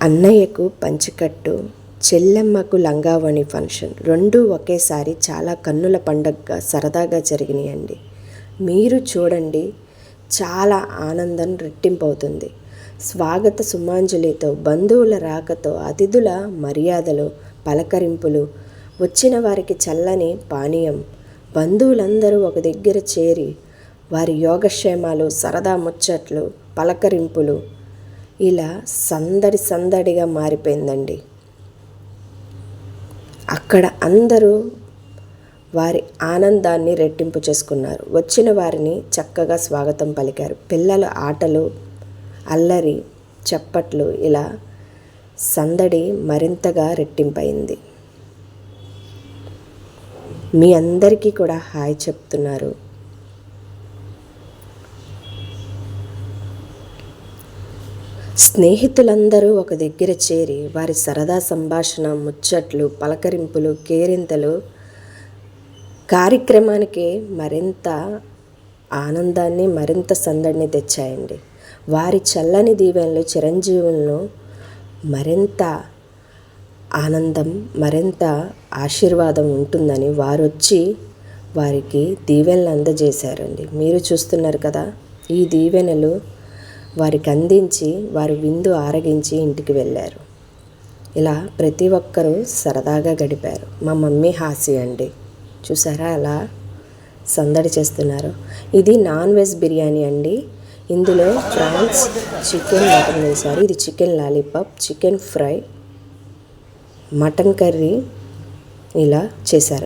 అన్నయ్యకు పంచకట్టు చెల్లెమ్మకు లంగావణి ఫంక్షన్ రెండూ ఒకేసారి చాలా కన్నుల పండగగా సరదాగా జరిగినాయండి. మీరు చూడండి చాలా ఆనందం రెట్టింపవుతుంది. స్వాగత సుమాంజలితో బంధువుల రాకతో అతిథుల మర్యాదలు పలకరింపులు వచ్చిన వారికి చల్లని పానీయం బంధువులందరూ ఒక దగ్గర చేరి వారి యోగక్షేమాలు సరదా ముచ్చట్లు పలకరింపులు ఇలా సందడి సందడిగా మారిపోయిందండి. అక్కడ అందరూ వారి ఆనందాన్ని రెట్టింపు చేసుకున్నారు. వచ్చిన వారిని చక్కగా స్వాగతం పలికారు. పిల్లల ఆటలు అల్లరి చప్పట్లు ఇలా సందడి మరింతగా రెట్టింపైంది మీ అందరికీ కూడా హాయ్ చెప్తున్నారు. స్నేహితులందరూ ఒక దగ్గర చేరి వారి సరదా సంభాషణ ముచ్చట్లు పలకరింపులు కేరింతలు కార్యక్రమానికి మరింత ఆనందాన్ని మరింత సందడిని తెచ్చాయండి. వారి చల్లని దీవెనలు చిరంజీవులను మరింత ఆనందం మరింత ఆశీర్వాదం ఉంటుందని వారు వచ్చి వారికి దీవెనలు అందజేశారండి. మీరు చూస్తున్నారు కదా ఈ దీవెనలు వారికి అందించి వారి విందు ఆరగించి ఇంటికి వెళ్ళారు. ఇలా ప్రతి ఒక్కరూ సరదాగా గడిపారు. మా మమ్మీ హాసి అండి. చూసారా అలా సందడి చేస్తున్నారు. ఇది నాన్ వెజ్ బిర్యానీ అండి. ఇందులో ఫ్రాన్స్ చికెన్ మటన్ వేశారు. ఇది chicken lollipop chicken fry mutton curry ఇలా చేశారు.